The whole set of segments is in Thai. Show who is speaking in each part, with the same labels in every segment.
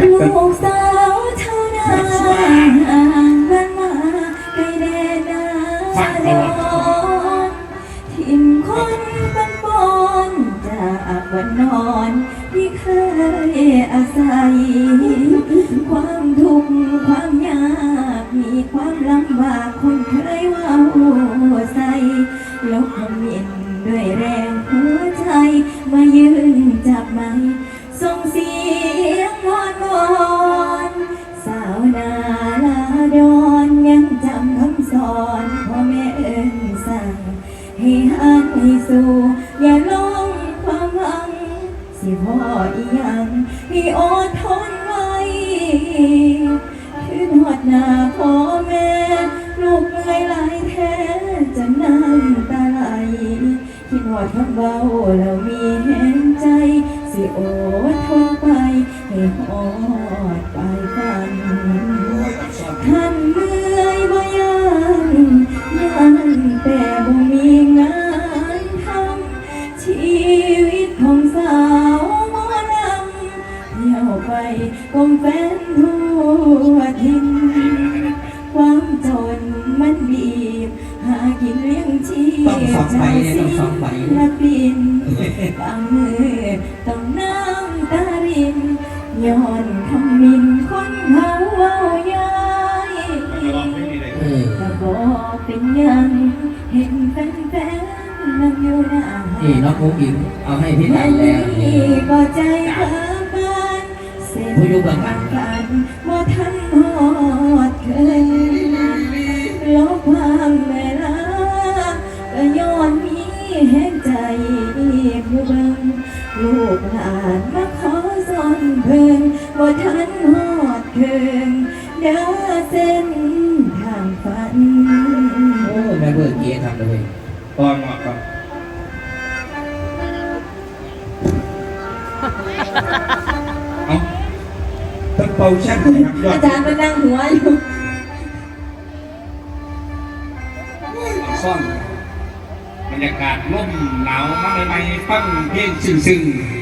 Speaker 1: ลูกสาวเท่านั้นมันมาไกลแดนนาดอนทิมคนบันบอนจากวันนอนที่เคยอาศัย ความทุกข์ความยากมีความลำบากคนเคยว่าหัวใสลบคอมเมนด้วยแรงหัวใจ มายืนจับไม้ส่งเสียง สู้อย่าลงความหวัง สิพ่ออีหยังให้อดทนไว้คือหอดหน้าพ่อแม่ ลูกเมื่อยหลายแท้จะน้ำตาไหลคิดหอดคำเบาแล้วมีแห้งใจ สิอดทนไป ให้หอดปลายฝัน
Speaker 2: ใบเนี่ยต้องสองใบ
Speaker 1: ศิลปินบางมือต้องน้ำตารินย้อนคำมินคนเขาเว้าย้าย
Speaker 2: เออ
Speaker 1: ก็บอกเป็นหยังเห็นแฟนๆนั่งอยู่หน้า
Speaker 2: นี่น้องอุ้งอิงเอาให้พี่
Speaker 1: แม่
Speaker 2: ตันแล้ว
Speaker 1: นี่ก็ใจเพิ่มบานเส้น
Speaker 2: ผู้อยู่เบื้องหลัง
Speaker 1: กันบ่ทัน พิ่นบ่ทันหอดเคินเด้อเส้นทางฝัน
Speaker 2: โอ้แม่เบิร์ดเกียร์ทำเลย
Speaker 3: ตอนเหมาะกับเอาต้นเป่าแช่นนะครับยอ
Speaker 1: อา
Speaker 3: ด
Speaker 1: จารย์มานั่งหัวอยู่
Speaker 3: ซ่อนบรรยากาศร่มหนาวมาใหม่ๆฟังเพลงซึ้งๆ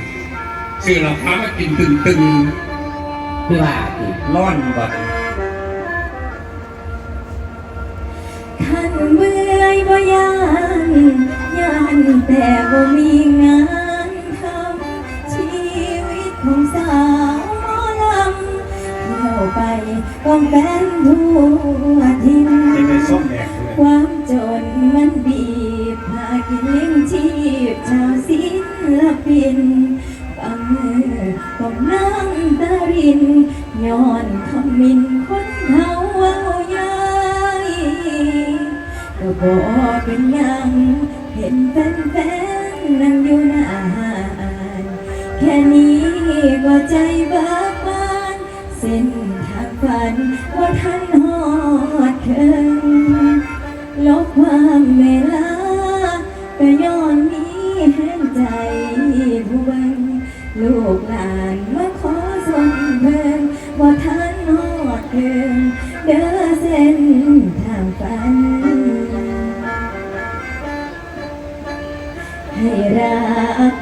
Speaker 3: ชื่อเราพามากินตึง
Speaker 2: พี่ว่าอีก
Speaker 3: ๆร้อนก่อน
Speaker 1: ขันเมื่อยบ่ยานยานแต่บ่มีงานทำชีวิตของสาวหมอลำเที่ยวไปก้องแฟนทั่วทิน
Speaker 3: เป็นในส้มแดง
Speaker 1: ความจนมันบีบพากินเลี้ยงชีพชาวศิลปิน ต้องนั่งตารินย้อนคำมินคนเขาเว้าย้ายก็บอกเป็นยังเห็นแฟนๆนั่งอยู่หน้าอานแค่นี้ก็ใจเบิกบานเส้นทางฝันว่าท่าน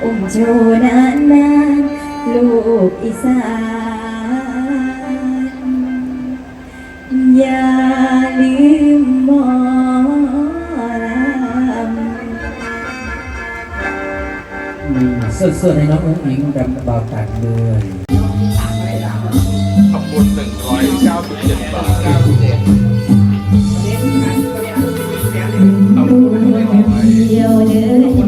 Speaker 1: อุ้มชูนานนานลูกอีสานอย่าลืมมอลำ
Speaker 2: สดๆให้น้องอุ้งอิงแบบเบาตันด้วย
Speaker 4: ขอบคุณหนึ่งร้อยเก้าสิบเจ็ดบาทขบคุณหนึ่งร้อย
Speaker 1: เดียวเดิน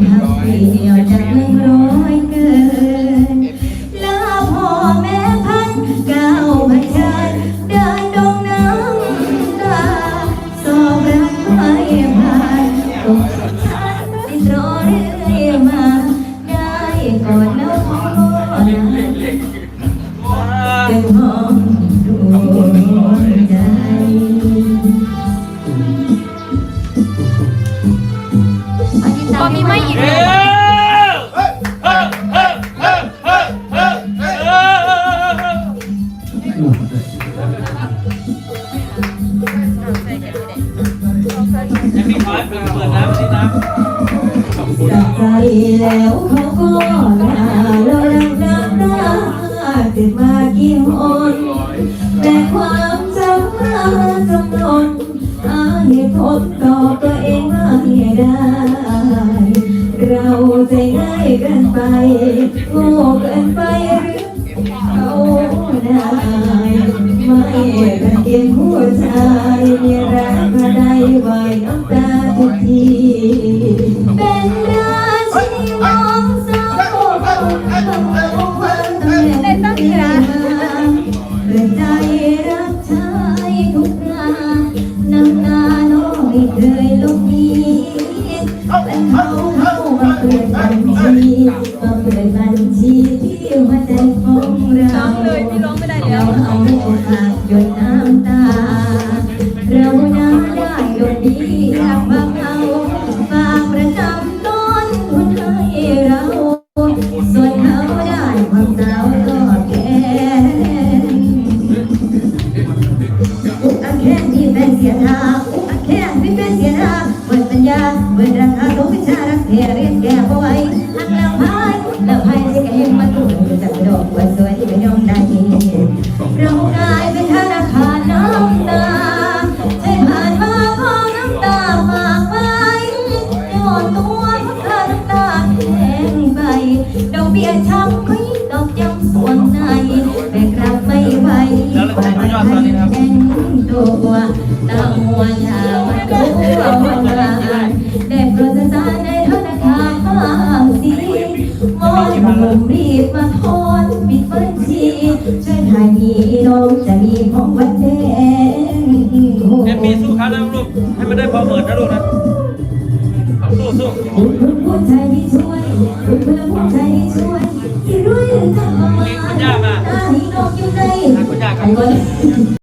Speaker 1: ไม่อีกเล
Speaker 5: ย
Speaker 1: จากใจแล้วเขาก็ลาลอยน้าตื่นมากี่หนแต่ความจำมาจำนนหาเหตุผล โง่เกินไปหรือเขาได้ไม่ระเกียจผู้ชาย ของเรา
Speaker 5: เลยพี่ร้องไม่ได้
Speaker 1: เรา
Speaker 5: แล้ว
Speaker 1: เอาฝากหยดน้ำตา เราน้ำได้หยดดีอยากบางเอาฝากประจำต้นคุณให้เรา ส่วนเขาได้ความสาว อนตัวเพราะค่าน้ำตาแพงไปดอกเบี้ยช้ำไม่ดอกย้ำส่วนในแต่กลับไม่ไหวกว่าไม่ให้แข็งตัวตาหัวชามันตัวงานแต่โปรดสารในธนาคารบางสีมอนหนุ่มรีบมาทอนปิดบัญชีช่วยถ่ายมีน้องจะมีของวันแดง
Speaker 6: เอ็มมีสู้เขานะลูกให้มันได้พอเปิดนะลูกนะ สู้สู้
Speaker 1: คุณคุณผู้ชายที่ช่วยคุณเพื่อนผู้ชายที่ช่วยที่รวยทำมาหน้าที่น้องอยู่ในไอ้คน